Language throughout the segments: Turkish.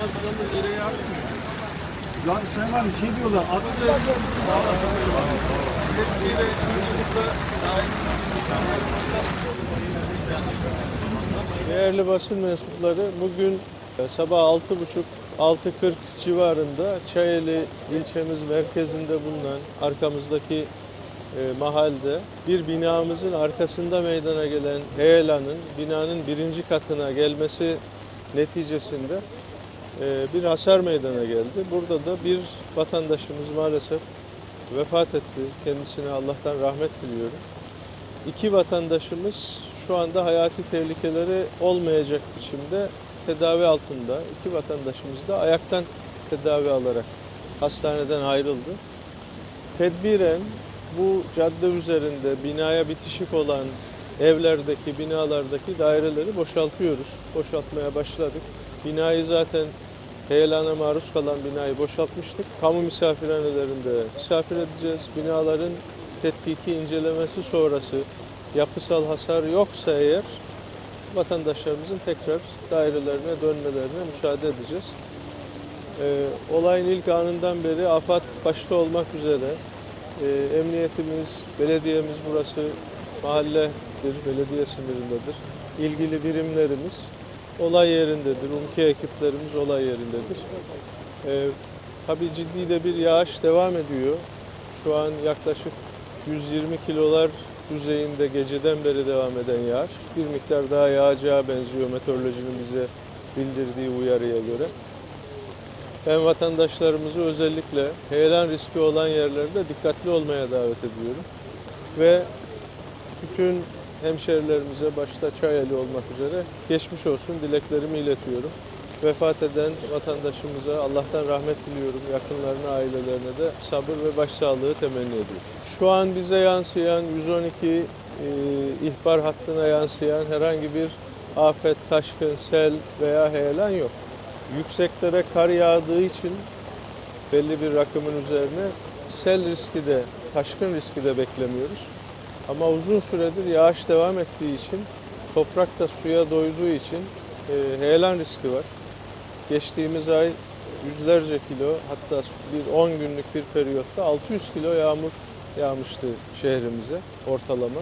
Ya Sayın abi şey diyorlar. Adı Değerli basın mensupları bugün e, sabah 6.30-6.40 civarında Çayeli ilçemiz merkezinde bulunan arkamızdaki e, mahallede bir binamızın arkasında meydana gelen heyelanın binanın birinci katına gelmesi neticesinde bir hasar meydana geldi. Burada da bir vatandaşımız maalesef vefat etti. Kendisine Allah'tan rahmet diliyorum. İki vatandaşımız şu anda hayati tehlikeleri olmayacak biçimde tedavi altında. İki vatandaşımız da ayaktan tedavi alarak hastaneden ayrıldı. Tedbiren bu cadde üzerinde binaya bitişik olan evlerdeki, binalardaki daireleri boşaltıyoruz. Boşaltmaya başladık. Binayı zaten heyelana maruz kalan binayı boşaltmıştık. Kamu misafirhanelerinde misafir edeceğiz. Binaların tetkiki incelemesi sonrası yapısal hasar yoksa eğer vatandaşlarımızın tekrar dairelerine dönmelerine müsaade edeceğiz. Ee, olayın ilk anından beri AFAD başta olmak üzere e, emniyetimiz, belediyemiz burası mahalledir, belediye sınırındadır. İlgili birimlerimiz olay yerindedir. UMKE ekiplerimiz olay yerindedir. Ee, tabii ciddi de bir yağış devam ediyor. Şu an yaklaşık 120 kilolar düzeyinde geceden beri devam eden yağış. Bir miktar daha yağacağı benziyor meteorolojinin bize bildirdiği uyarıya göre. Ben vatandaşlarımızı özellikle heyelan riski olan yerlerde dikkatli olmaya davet ediyorum. Ve bütün hemşerilerimize başta Çayeli olmak üzere geçmiş olsun dileklerimi iletiyorum. Vefat eden vatandaşımıza Allah'tan rahmet diliyorum. Yakınlarına, ailelerine de sabır ve başsağlığı temenni ediyorum. Şu an bize yansıyan 112 e, ihbar hattına yansıyan herhangi bir afet, taşkın, sel veya heyelan yok. Yükseklere kar yağdığı için belli bir rakımın üzerine sel riski de, taşkın riski de beklemiyoruz. Ama uzun süredir yağış devam ettiği için, toprak da suya doyduğu için e, heyelan riski var. Geçtiğimiz ay yüzlerce kilo hatta bir 10 günlük bir periyotta 600 kilo yağmur yağmıştı şehrimize ortalama.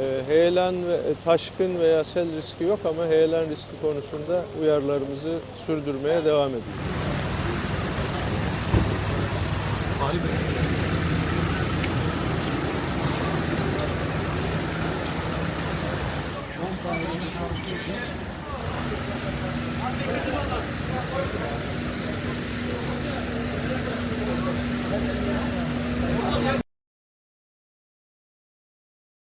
E, heyelan ve e, taşkın veya sel riski yok ama heyelan riski konusunda uyarılarımızı sürdürmeye devam ediyoruz.